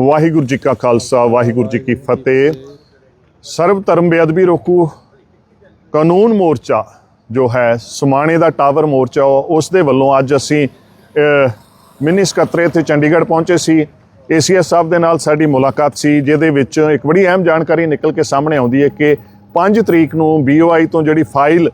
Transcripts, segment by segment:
ਵਾਹਿਗੁਰੂ ਜੀ ਕਾ ਖਾਲਸਾ ਵਾਹਿਗੁਰੂ ਜੀ ਕੀ ਫਤਿਹ। ਸਰਬ ਧਰਮ ਬੇਅਦਬੀ ਰੋਕੂ ਕਾਨੂੰਨ ਮੋਰਚਾ ਜੋ ਹੈ ਸਮਾਣੇ ਦਾ ਟਾਵਰ ਮੋਰਚਾ ਉਸ ਦੇ ਵੱਲੋਂ ਅੱਜ ਅਸੀਂ ਅਹ, ਮਿੰਨੀ ਸਕੱਤਰੇਤ ਤੇ ਚੰਡੀਗੜ੍ਹ ਪਹੁੰਚੇ ਸੀ। ਏਸੀਐਸ ਸਾਹਿਬ ਦੇ ਨਾਲ ਸਾਡੀ ਮੁਲਾਕਾਤ ਸੀ ਜਿਹਦੇ ਵਿੱਚ ਇੱਕ ਬੜੀ ਅਹਿਮ ਜਾਣਕਾਰੀ ਨਿਕਲ ਕੇ ਸਾਹਮਣੇ ਆਉਂਦੀ ਹੈ ਕਿ 5 ਤਰੀਕ ਨੂੰ ਬੀਓਆਈ ਤੋਂ ਜਿਹੜੀ ਫਾਈਲ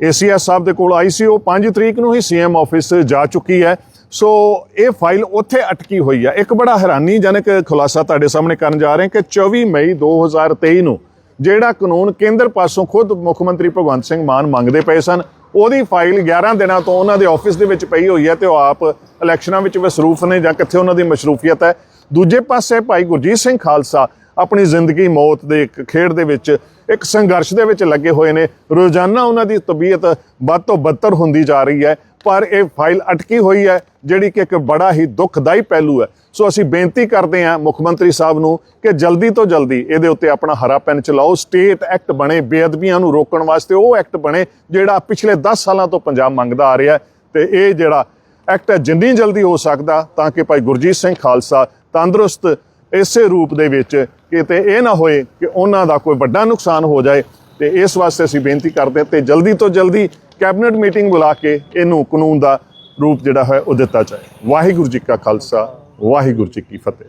ਏਸੀਐਸ ਸਾਹਿਬ ਦੇ ਕੋਲ ਆਈ ਸੀ ਉਹ 5 ਤਰੀਕ ਨੂੰ ਹੀ ਸੀਐਮ ਆਫਿਸ ਜਾ ਚੁੱਕੀ ਹੈ। ਸੋ ਇਹ ਫਾਈਲ ਉੱਥੇ ਅਟਕੀ ਹੋਈ ਹੈ ਇੱਕ ਬੜਾ ਹੈਰਾਨੀਜਨਕ ਖੁਲਾਸਾ ਤੁਹਾਡੇ ਸਾਹਮਣੇ ਕਰਨ ਜਾ ਰਹੇ ਹਾਂ ਕਿ 24 ਮਈ 2023 ਨੂੰ ਜਿਹੜਾ ਕਾਨੂੰਨ ਕੇਂਦਰ ਪਾਸੋਂ ਖੁਦ ਮੁੱਖ ਮੰਤਰੀ ਭਗਵੰਤ ਸਿੰਘ ਮਾਨ ਮੰਗਦੇ ਪਏ ਸਨ, ਉਹਦੀ ਫਾਈਲ 11 ਦਿਨਾਂ ਤੋਂ ਉਹਨਾਂ ਦੇ ਆਫਿਸ ਦੇ ਵਿੱਚ ਪਈ ਹੋਈ ਹੈ ਤੇ ਉਹ ਆਪ ਇਲੈਕਸ਼ਨਾਂ ਵਿੱਚ ਮਸਰੂਫ ਨੇ ਜਾਂ ਕਿੱਥੇ ਉਹਨਾਂ ਦੀ ਮਸ਼ਰੂਫੀਅਤ ਹੈ। ਦੂਜੇ ਪਾਸੇ ਭਾਈ ਗੁਰਜੀਤ ਸਿੰਘ ਖਾਲਸਾ ਆਪਣੀ ਜ਼ਿੰਦਗੀ ਮੌਤ ਦੇ ਇੱਕ ਖੇਡ ਦੇ ਵਿੱਚ, ਇੱਕ ਸੰਘਰਸ਼ ਦੇ ਵਿੱਚ ਲੱਗੇ ਹੋਏ ਨੇ। ਰੋਜ਼ਾਨਾ ਉਹਨਾਂ ਦੀ ਤਬੀਅਤ ਵੱਧ ਤੋਂ ਬੱਤਰ ਹੁੰਦੀ ਜਾ ਰਹੀ ਹੈ, ਪਰ ਇਹ ਫਾਈਲ ਅਟਕੀ ਹੋਈ ਹੈ, ਜਿਹੜੀ ਕਿ ਇੱਕ ਬੜਾ ਹੀ ਦੁਖਦਾਈ ਪਹਿਲੂ ਹੈ। ਸੋ ਅਸੀਂ ਬੇਨਤੀ ਕਰਦੇ ਹਾਂ ਮੁੱਖ ਮੰਤਰੀ ਸਾਹਿਬ ਨੂੰ ਕਿ ਜਲਦੀ ਤੋਂ ਜਲਦੀ ਇਹਦੇ ਉੱਤੇ ਆਪਣਾ ਹਰਾ ਪੈਨ ਚਲਾਓ। ਸਟੇਟ ਐਕਟ ਬਣੇ, ਬੇਅਦਬੀਆਂ ਨੂੰ ਰੋਕਣ ਵਾਸਤੇ ਉਹ ਐਕਟ ਬਣੇ, ਜਿਹੜਾ ਪਿਛਲੇ 10 ਸਾਲਾਂ ਤੋਂ ਪੰਜਾਬ ਮੰਗਦਾ ਆ ਰਿਹਾ ਹੈ। ਤੇ ਇਹ ਜਿਹੜਾ ਐਕਟ ਹੈ, ਜਿੰਨੀ ਜਲਦੀ ਹੋ ਸਕਦਾ ਤਾਂ ਕਿ ਭਾਈ ਗੁਰਜੀਤ ਸਿੰਘ ਖਾਲਸਾ ਤੰਦਰੁਸਤ ਇਸੇ ਰੂਪ ਦੇ ਵਿੱਚ ਕਿਤੇ ਇਹ ਨਾ ਹੋਏ ਕਿ ਉਹਨਾਂ ਦਾ ਕੋਈ ਵੱਡਾ ਨੁਕਸਾਨ ਹੋ ਜਾਏ ਤੇ ਇਸ ਵਾਸਤੇ ਅਸੀਂ ਬੇਨਤੀ ਕਰਦੇ ਹਾਂ ਤੇ ਜਲਦੀ ਤੋਂ ਜਲਦੀ ਕੈਬਨਿਟ ਮੀਟਿੰਗ ਬੁਲਾ ਕੇ ਇਹਨੂੰ ਕਾਨੂੰਨ ਦਾ ਰੂਪ ਜਿਹੜਾ ਹੈ ਉਹ ਦਿੱਤਾ ਜਾਏ। ਵਾਹਿਗੁਰੂ ਜੀ ਕਾ ਖਾਲਸਾ, ਵਾਹਿਗੁਰੂ ਜੀ ਕੀ ਫਤਿਹ।